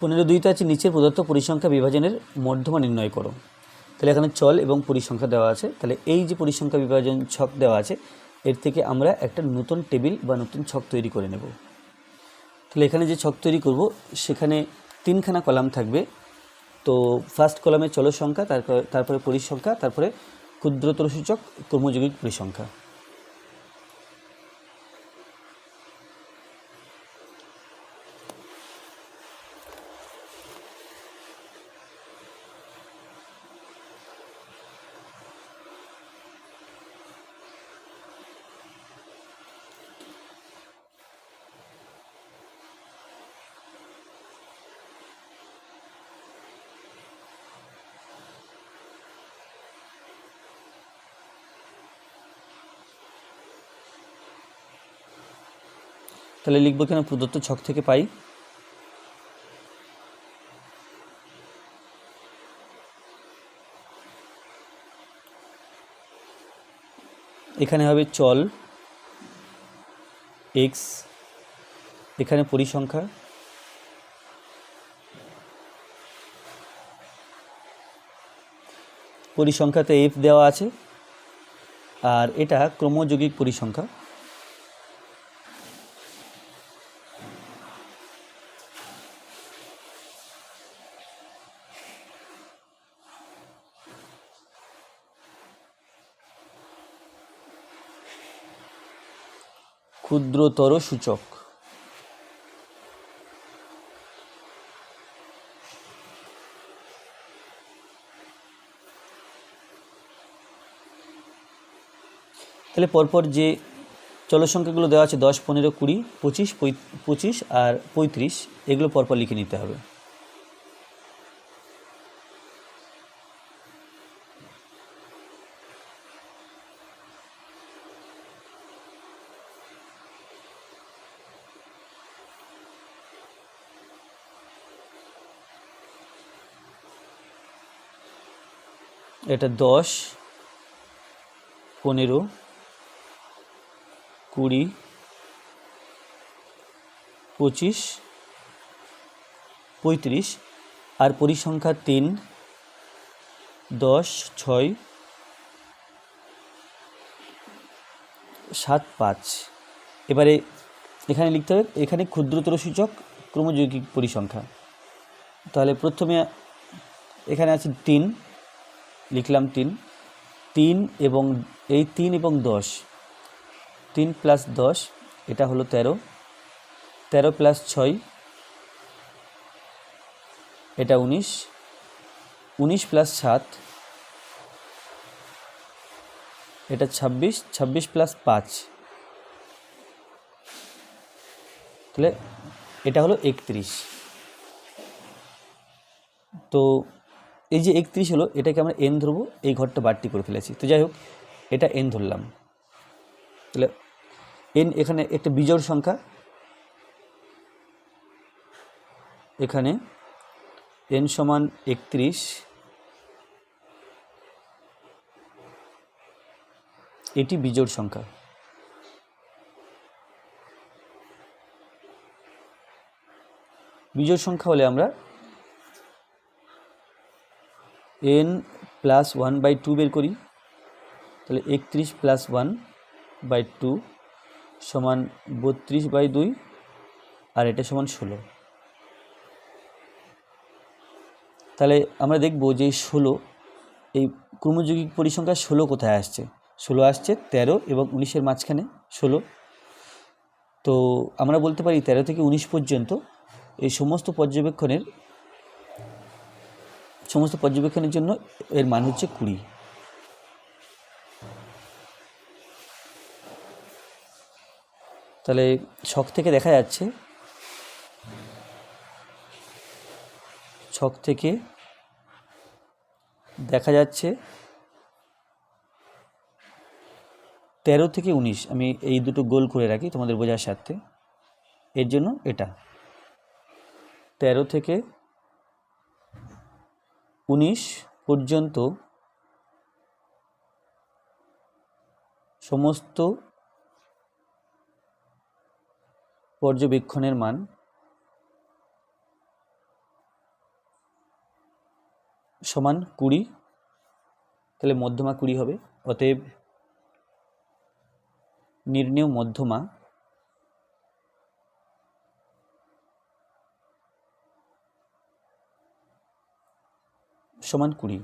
পনেরো দুইতে আছে নিচের প্রদত্ত পরিসংখ্যা বিভাজনের মধ্যমা নির্ণয় করো। তাহলে এখানে চল এবং পরিসংখ্যা দেওয়া আছে। তাহলে এই যে পরিসংখ্যা বিভাজন ছক দেওয়া আছে, এর থেকে আমরা একটা নতুন টেবিল বা নতুন ছক তৈরি করে নেব। তাহলে এখানে যে ছক তৈরি করব, সেখানে তিনখানা কলাম থাকবে। তো ফার্স্ট কলামে চল সংখ্যা তারপরে পরিসংখ্যা, তারপরে ক্ষুদ্রতর সূচক, কর্মযোগিক পরিসংখ্যা। তাহলে লিখব এখানে প্রদত্ত ছক থেকে পাই। এখানে হবে চল এক্স এখানে পরিসংখ্যা, পরিসংখ্যাতে এফ দেওয়া আছে, আর এটা ক্রমযৌগিক পরিসংখ্যা। ক্ষুদ্রতর সূচক। তাহলে পরপর যে চলসংখ্যাগুলো দেওয়া আছে দশ, পনেরো, কুড়ি, পঁচিশ পঁচিশ আর পঁয়ত্রিশ, এগুলো পরপর লিখে নিতে হবে। এটা দশ, পনেরো, কুড়ি, পঁচিশ, পঁয়ত্রিশ, আর পরিসংখ্যা তিন, দশ, ছয়, সাত, পাঁচ। এবারে এখানে লিখতে হবে, এখানে ক্ষুদ্রতর সূচক ক্রমযৌগিক পরিসংখ্যা। তাহলে প্রথমে এখানে আছে তিন লিখলাম তিন। তিন এবং, এই তিন এবং দশ। তিন প্লাস দশ, এটা হলো তেরো। তেরো প্লাস ছয়, এটা উনিশ। উনিশ প্লাস সাত, এটা ছাব্বিশ। ছাব্বিশ প্লাস পাঁচ। তাহলে এটা হলো একত্রিশ। তো এই যে একত্রিশ হলো, এটাকে আমরা এন ধরবো, এই ঘরটা বাড়তি করে ফেলেছি। তো যাই হোক, এটা এন ধরলাম। তাহলে এন এখানে একটা বিজোড় সংখ্যা, এখানে এন সমান একত্রিশ, এটি বিজোড় সংখ্যা। বিজোড় সংখ্যা হলে আমরা N plus one by two বের করি। তাহলে একত্রিশ প্লাস ওয়ান বাই টু সমান বত্রিশ বাই দুই, আর এটা সমান ষোলো। তাহলে আমরা দেখব যে ষোলো, এই ক্রমযৌগিক পরিসংখ্যা ষোলো কোথায় আসছে? ষোলো আসছে তেরো এবং উনিশের মাঝখানে ষোলো। তো আমরা বলতে পারি তেরো থেকে উনিশ পর্যন্ত এই সমস্ত পর্যবেক্ষণের সমস্ত পর্যবেক্ষণের জন্য এর মান হচ্ছে কুড়ি। তাহলে ছক থেকে দেখা যাচ্ছে, ছক থেকে দেখা যাচ্ছে তেরো থেকে উনিশ। আমি এই দুটো গোল করে রাখি তোমাদের বোঝার স্বার্থে। এর জন্য এটা। তেরো থেকে উনিশ পর্যন্ত সমস্ত পর্যবেক্ষণের মান সমান কুড়ি তাহলে মধ্যমা কুড়ি হবে। অতএব নির্ণেয় মধ্যমা সমান কুড়ি।